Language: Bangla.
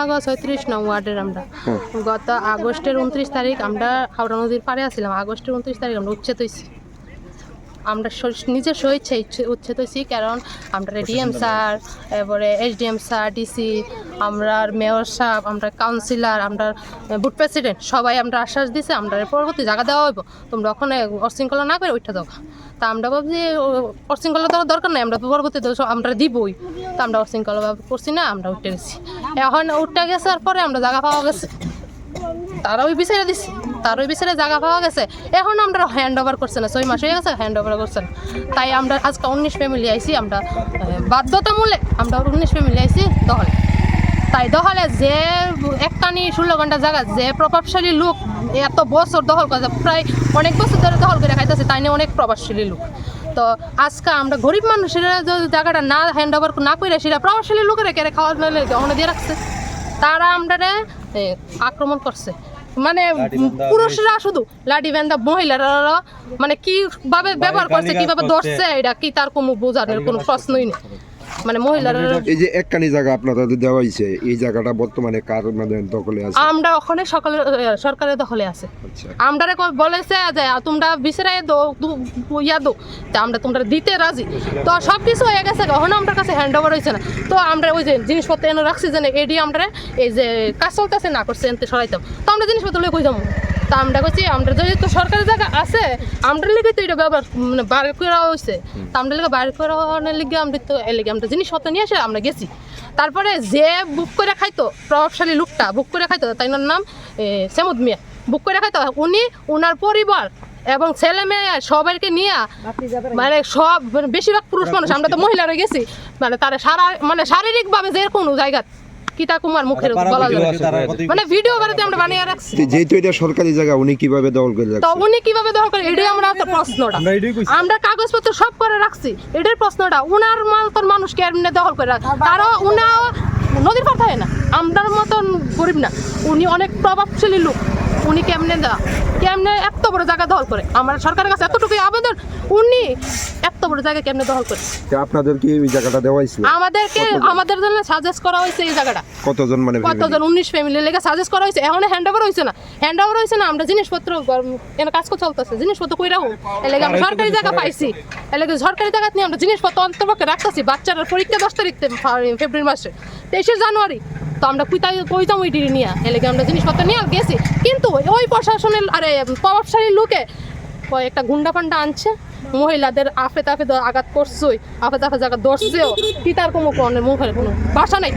সোনাগাঁও ছয়ত্রিশ নং ওয়ার্ডের আমরা। গত আগস্টের উনত্রিশ তারিখ আমরা হাওড়া নদীর পাড়ে আসছিলাম আগস্টের উনত্রিশ তারিখ আমরা উচ্ছেদ হয়েছি আমরা নিজের স্বেচ্ছায় উচ্ছেদ হয়েছি কারণ আমরা ডিএম স্যার এরপরে এসডিএম স্যার ডিসি আমরা মেয়র সাহেব আমরা কাউন্সিলর আমরা বুট প্রেসিডেন্ট সবাই আমরা আশ্বাস দিছে আমরা পরবর্তী জায়গা দেওয়া হইব। তোমরা ওখানে অশৃঙ্খলা না করে ওইটা দাও। তা আমরা ভাবছি অশৃঙ্খলা দেওয়ার দরকার নাই আমরা পরবর্তীতে সব- আমরা দিবই। তা আমরা অশৃঙ্খলা করছি না আমরা উঠে গেছি। এখন উঠে গেছে আর পরে আমরা জায়গা পাওয়া গেছে। তারা ওই বিচারে দিচ্ছে তার ওই বিচারে জায়গা পাওয়া গেছে। এখন আমরা হ্যান্ড ওভার করছে না, ছয় মাস হয়ে গেছে হ্যান্ড ওভার করছে না। তাই আমরা আজকে উনিশ ফ্যামিলি আইছি, আমরা বাধ্যতামূলক আমরা উনিশ ফ্যামিলি আইছি দহলে। তাই দহলে যে একটানি ষোলো ঘণ্টা জায়গা, যে প্রভাবশালী লোক এত বছর দখল করে, প্রায় অনেক বছর ধরে দখল করে খাইতেছে, তাই নিয়ে অনেক প্রভাবশালী লোক। তো আজকে আমরা গরিব মানুষেরা জায়গাটা না হ্যান্ড ওভার না করে সেটা প্রভাবশালী লোকেরা কেড়ে অনে দিয়ে রাখছে। তারা আমরা আক্রমণ করছে। মানে পুরুষরা শুধু লাঠি বেন্দা মহিলারা মানে কীভাবে ব্যবহার করছে কীভাবে ধরছে এটা কি তার কোনো বোঝানোর কোনো প্রশ্নই নেই। মানে মহিলারা এই যে একখানি জায়গা আপনাদের দেওয়া হয়েছে এই জায়গাটা বর্তমানে কার মানে দখলে আছে? আমরা ওখানে সকালে সরকারের দখলে আছে। আচ্ছা। আমরা বলেছে যে তোমরা বিচারে দো ইয়া দো। তা আমরা তোমরা দিতে রাজি। তো সব কিছু হয়ে গেছে এখন আমার কাছে হ্যান্ড ওভার হয়েছে না। তো আমরা ওই যে জিনিসপত্র এনে রাখছি যে এডি আমরা এই যে কাজ চলতেছে না করছে এনতে সরাইতাম। তো আমরা জিনিসপত্র লয়ে কই যাব? তা আমরা কইছি আমরা যদি তো সরকারি জায়গা আছে আমরা লিগে তো এটা ব্যবহার মানে বার করা হয়েছে। তা আমরা লিগে বার করানোর লিগে আমরা তো এর লিগে আমরা জিনিসপত্র নিয়ে এসে আমরা গেছি। তারপরে যে বুক করে খাইতো প্রভাবশালী লোকটা বুক করে খাইতো তাই নাম সেমুদ মিয়া। বুক করে খাইতো উনি ওনার পরিবার এবং ছেলে মেয়ে সবাইকে নিয়ে মানে সব মানে বেশিরভাগ পুরুষ মানুষ আমরা তো মহিলারা গেছি মানে তারা সারা মানে শারীরিকভাবে যে কোনো জায়গা কিতা কুমার মুখের বলা যাবে মানে ভিডিও বাড়িতে আমরা বানিয়ে রাখছি। যেহেতু এটা সরকারি জায়গা উনি কীভাবে দখল করে তো উনি কীভাবে দখল করে এটাই আমরা একটা প্রশ্নটা। আমরা কাগজপত্র সব করে রাখছি। এটার প্রশ্নটা। উনার মতন মানুষ কেমনে দখল করে রাখ? তারও উনা নদীর পার থাকে না। মতন গরিব না উনি অনেক প্রভাবশালী লোক। উনি কেমনে দা কেমনে এত বড় জায়গা দখল করে? আমার সরকারের কাছে এতটুকুই আবেদন উনি এত বড় জায়গা কেমনে দখল করে? তো আপনাদের কি এই জায়গাটা দেওয়া হয়েছিল? আমাদেরকে আমাদের জন্য সাজেস্ট করা হয়েছে এই জায়গাটা। কতজন মানে কতজন? উনিশ ফ্যামিলি লেগে সাজেস্ট করা হয়েছে। এখন হ্যান্ড ওভার হয়েছে না। হ্যান্ড ওভার হয়েছে না আমরা জিনিসপত্র এনে কাজ করে চলতেছে। জিনিসপত্র কই রাখো এলাকা আমরা সরকারি জায়গা পাইছি। এলাকা সরকারি জায়গা নিয়ে আমরা জিনিসপত্র অন্তর্পক্ষে রাখতেছি। বাচ্চারা পরীক্ষা দশ তারিখ ফেব্রুয়ারি মাসে। তেইশে জানুয়ারি। তো আমরা কুইতাই কইতাম ওই ডিগ্রি নিয়ে এলে আমরা জিনিসপত্র নিয়ে গেছি। কিন্তু ওই প্রশাসনের, আরে, প্রভাবশালী লোকে একটা গুন্ডা পান্ডা আনছে। মহিলাদের আফে তাফে আঘাত করছই। আফে তাফে জায়গা ধরছেও কি তার কোনো কোনো মুখের কোনো বাসা নাই।